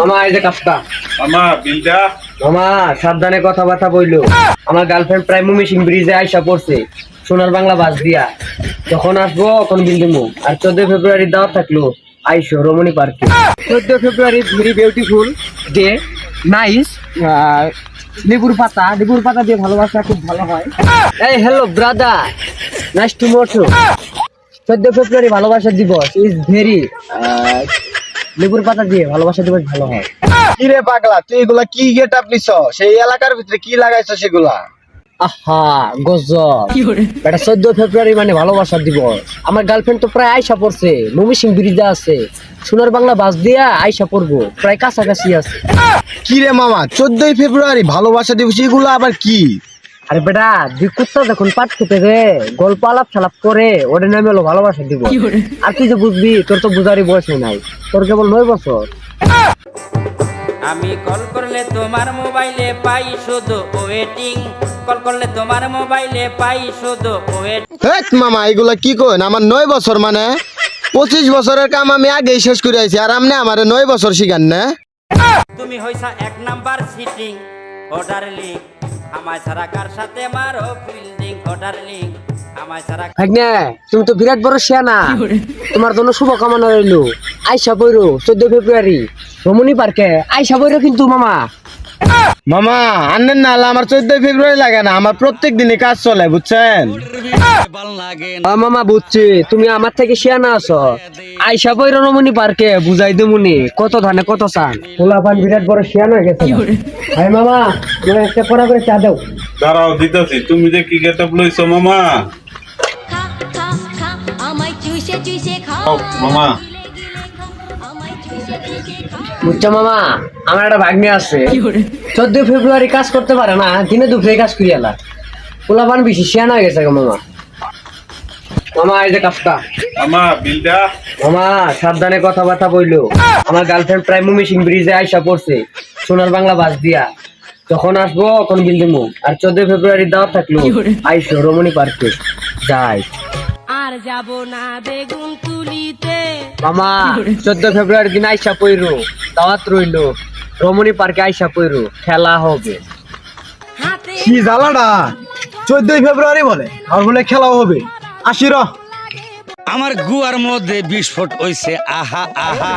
মামা এই যে কাপটা। মামা বিলটা মামা সাবধানে কথাবার্তা বইলো। আমার গার্লফ্রেন্ড প্রায় মুমিসিং ব্রিজে আইসা পড়ছে। সোনার বাংলা বাস দিয়া। যখন আসব তখন বিল আর চোদ্দ ফেব্রুয়ারি দাওয়াত থাকল আইসো রমণী পার্কে। চোদ্দ ফেব্রুয়ারি ভেরি বিউটিফুল ডে নাইস লেবুর পাতা। লেবুর পাতা দিয়ে ভালোবাসা খুব ভালো হয়। এই হ্যালো ব্রাদার নাইস টু মোট চোদ্দ ফেব্রুয়ারি ভালোবাসা দিবস ইজ ভেরি লেবুর পাতা দিয়ে ভালোবাসা দিবস ভালো হয়। কিরে পাগলা তুই এগুলা কি গেট আপ নিছ সেই এলাকার ভিতরে কি লাগাইছ সেগুলা আহা গজব। এটা চোদ্দ ফেব্রুয়ারি মানে ভালোবাসা দিবস। আমার গার্লফ্রেন্ড তো প্রায় আইসা পড়ছে মমি সিং ব্রিজে আছে। সোনার বাংলা বাস দিয়া আইসা পড়ব প্রায় কাছাকাছি আছে। কি রে মামা চোদ্দই ফেব্রুয়ারি ভালোবাসা দিবস এগুলো আবার কি? আরে বেটা দুই কুত্তা যখন পাট রে গল্প আলাপ সালাপ করে নামে হলো ভালোবাসা দিব। আর তুই যে বুঝবি তোর তো বুঝারই বয়স নাই। তোর কেবল নয় বছর। আমি কল করলে তোমার মোবাইলে পাই শুধু ওয়েটিং। কল করলে তোমার মোবাইলে পাই শুধু ওয়েটিং মামা এগুলা কি কইন? আমার নয় বছর মানে? পঁচিশ বছরের কাম আমি আগেই শেষ করে আইছি আর আমনে আমার নয় বছর শিখান না? তুমি হইছা এক নাম্বার সিটিং ও ডার্লিং আমায় ছাড়া কার সাথে মারো ফিল্ডিং আমায় ছাড়া ভাগ্নে তুমি তো বিরাট বড় শিয়ানা। তোমার জন্য শুভকামনা রইল। আইসা বইরো চোদ্দ ফেব্রুয়ারি। রমণী পার্কে আইসা বইরো কিন্তু মামা। মামা আনেন না আমার চোদ্দই ফেব্রুয়ারি লাগে না আমার প্রত্যেক দিনই কাজ চলে বুঝছেন? মামা বুঝছি। তুমি আমার থেকে শিয়ানা আছো। আইসা বইরো রমণী পার্কে বুঝাই দেমুনি। কত ধানে কত চান? পোলা পান বিরাট বড় শিয়ানা গেছে ভাই মামা তুমি একটা করা করে চা দাও। দাঁড়াও দিতেছি। তুমি যে কি গেট আপ লইছো মামা? মামা। বুঝছ মামা? আমার একটা ভাগ্নে আছে। চোদ্দ ফেব্রুয়ারি কাজ করতে পারে না দিনে দুপুরে কাজ করি এলা পোলা পান বেশি শিয়ানা হয়ে গেছে মামা। মামা এই যে কাপটা মামা বিলটা মামা সাবধানে কথাবার্তা বইলো। আমার গার্লফ্রেন্ড প্রায় মুমিসিং ব্রিজে আইসা পড়ছে সোনার বাংলা বাস দিয়া। যখন আসব তখন বিল দিমু। আর চোদ্দ ফেব্রুয়ারি দাওয়াত থাকল আইসো রমণী পার্কে। যাই। যাব না বেগুন তুলিতে। মামা চোদ্দ ফেব্রুয়ারি দিন আইসা পইরো দাওয়াত রইল রমণী পার্কে আইসা পইরো খেলা হবে। কি জ্বালাটা? চোদ্দই ফেব্রুয়ারি বলে আর বলে খেলাও হবে। আসি র। আমার গুয়ার মধ্যে বিস্ফোট হইছে আহা আহা।